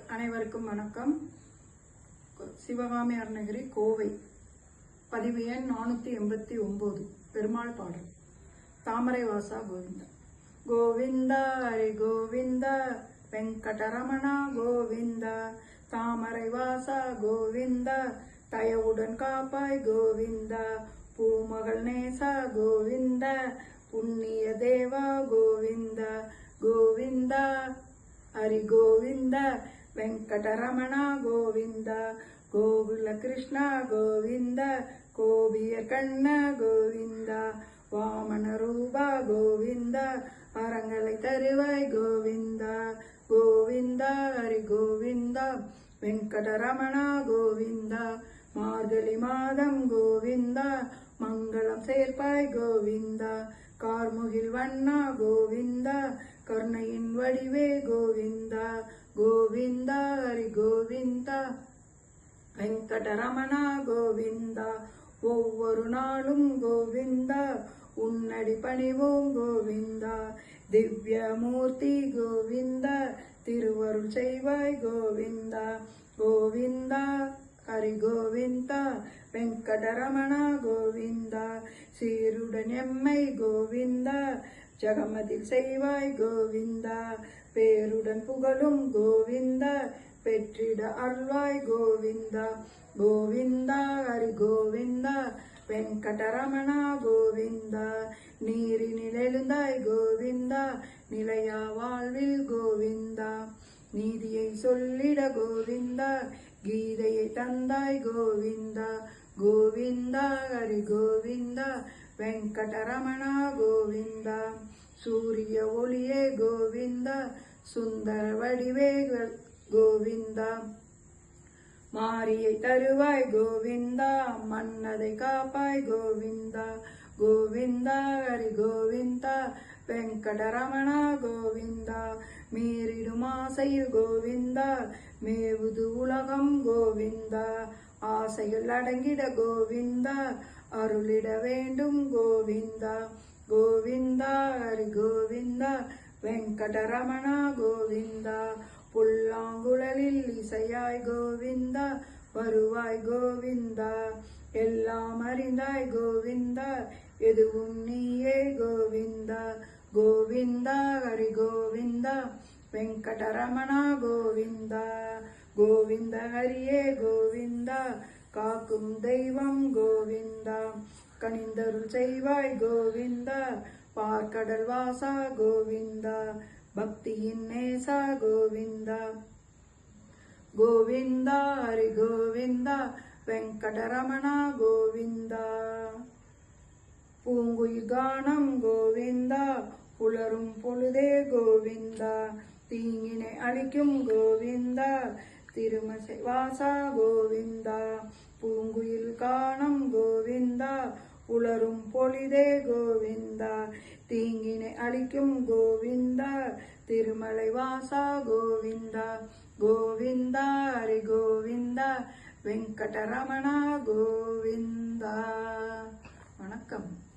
அனைவருக்கும் வணக்கம். சிவகாமி அருணகிரி கோவை. பதிவு எண் நானூற்றி எண்பத்தி ஒம்பது பெருமாள் பாடல். தாமரை வாசா கோவிந்தா. கோவிந்தா ஹரி கோவிந்தா. வெங்கடரமணா கோவிந்தா. தாமரை வாசா கோவிந்தா. தயவுடன் காப்பாய் கோவிந்தா. பூமகள் நேசா கோவிந்தா. புண்ணிய தேவா கோவிந்தா. கோவிந்தா ஹரி கோவிந்தா. வெங்கடரமணா கோவிந்தா கோகுல கிருஷ்ணா கோவிந்த கோபிய கண்ண கோவிந்தா வாமன ரூபா கோவிந்த வரங்களை தருவாய் கோவிந்தா கோவிந்தா ஹரி கோவிந்தா வெங்கடரமணா கோவிந்தா மார்கழி மாதம் கோவிந்தா மங்களம் சேர்ப்பாய் கோவிந்தா கார்முகில் வண்ணா கோவிந்தா கருணையின் வடிவே கோவிந்தா கோவிந்தா ஹரி கோவிந்தா. வெங்கடரமணா கோவிந்தா. ஒவ்வொரு நாளும் கோவிந்தா. உன்னடி பணிவோம் கோவிந்தா. திவ்யமூர்த்தி கோவிந்தா. திருவருள் செய்வாய் கோவிந்தா. கோவிந்தா ஹரி கோவிந்தா. வெங்கடரமணா கோவிந்தா. சீருடன் எம்மை கோவிந்தா. ஜகமதில் செய்வாய் கோவிந்தா. பேருடன் புகழும் கோவிந்தா. பெற்றிட அருள்வாய் கோவிந்தா. கோவிந்தா ஹரி கோவிந்தா. வெங்கடரமணா கோவிந்தா. நீரினில் எழுந்தாய் கோவிந்தா. நிலையா வாழ்வில் கோவிந்தா. நீதியை சொல்லிட கோவிந்தா. கீதையை தந்தாய் கோவிந்தா. கோவிந்தா ஹரி கோவிந்தா. வெங்கடரமணா கோவிந்தா சூரிய ஒளியே கோவிந்தா சுந்தர வடிவே கோவிந்தா. மாரியை தருவாய் கோவிந்தா மன்னதை காப்பாய் கோவிந்தா. கோவிந்தா ஹரி கோவிந்தா வெங்கடரமணா கோவிந்தா. மீறிடும் ஆசையில் கோவிந்தா மேவுது உலகம் கோவிந்தா. ஆசைகள் அடங்கிட கோவிந்தா அருளிட வேண்டும் கோவிந்தா. கோவிந்தா ஹரி கோவிந்தா வெங்கடரமணா கோவிந்தா. புல்லாங்குழலில் இசையாய் கோவிந்தா வருவாய் கோவிந்தா. எல்லாம் அறிந்தாய் கோவிந்தா எதுவும் நீயே கோவிந்தா. கோவிந்தா ஹரி கோவிந்தா வெங்கடரமணா கோவிந்தா கோவிந்த ஹரியே கோவிந்தா காக்கும் தெய்வம் கோவிந்தா. கனிந்தருள் செய்வாய் கோவிந்தா பார்க்கடல் வாசா கோவிந்தா பக்தியின் நேசா கோவிந்தா. கோவிந்தா ஹரி கோவிந்தா வெங்கடரமணா கோவிந்தா. பூங்குயில் கானம் கோவிந்தா புலரும் பொழுதே கோவிந்தா. தீங்கினை அழிக்கும் கோவிந்தா. திருமசை வாசா கோவிந்தா. பூங்குயில் காணம் கோவிந்தா. உளரும் பொழிதே கோவிந்தா. தீங்கினை அழிக்கும் கோவிந்தா. திருமலை வாசா கோவிந்தா. கோவிந்தா ஹரி கோவிந்தா. வெங்கடரமணா கோவிந்தா. வணக்கம்.